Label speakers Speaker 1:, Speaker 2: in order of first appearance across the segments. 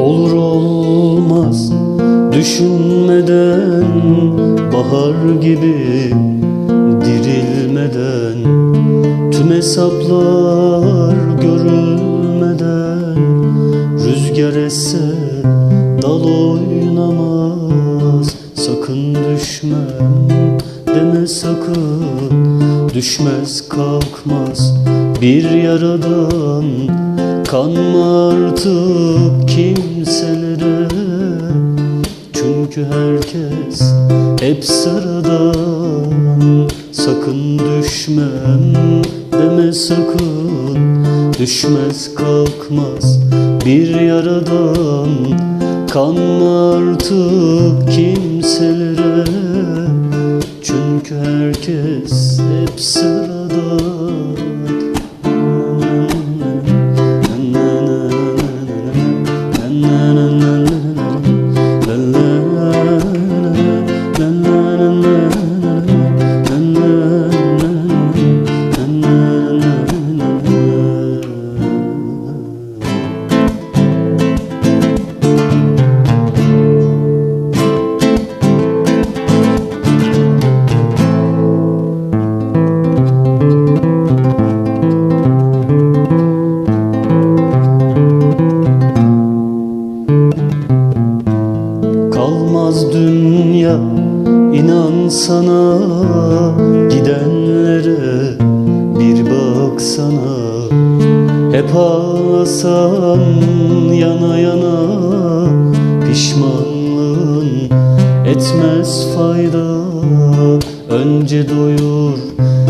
Speaker 1: Olur olmaz düşünmeden Bahar gibi dirilmeden Tüm hesaplar görülmeden Rüzgar esse dal oynamaz. Sakın düşmem deme sakın Düşmez kalkmaz bir yaradan. Kanma artık kimselere Çünkü herkes hep sıradan Sakın düşmem deme sakın. Düşmez kalkmaz bir yaradan. Kanma artık kimselere. Çünkü herkes hep sıradan Kalmaz dünya inan sana. Gidenlere bir baksana Hep ağlasan yana yana. Pişmanlığın etmez fayda Önce doyur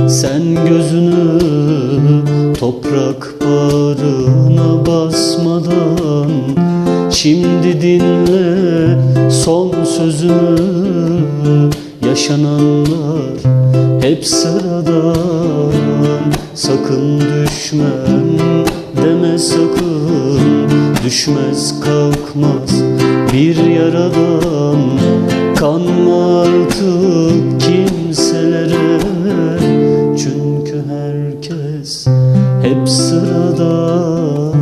Speaker 1: sen gözünü. Toprak bağrına basmadan Şimdi dinle son sözümü Yaşananlar hep sıradan Sakın düşmem deme sakın Düşmez kalkmaz bir yaradan. Kanma artık kimselere? Çünkü herkes hep sıradan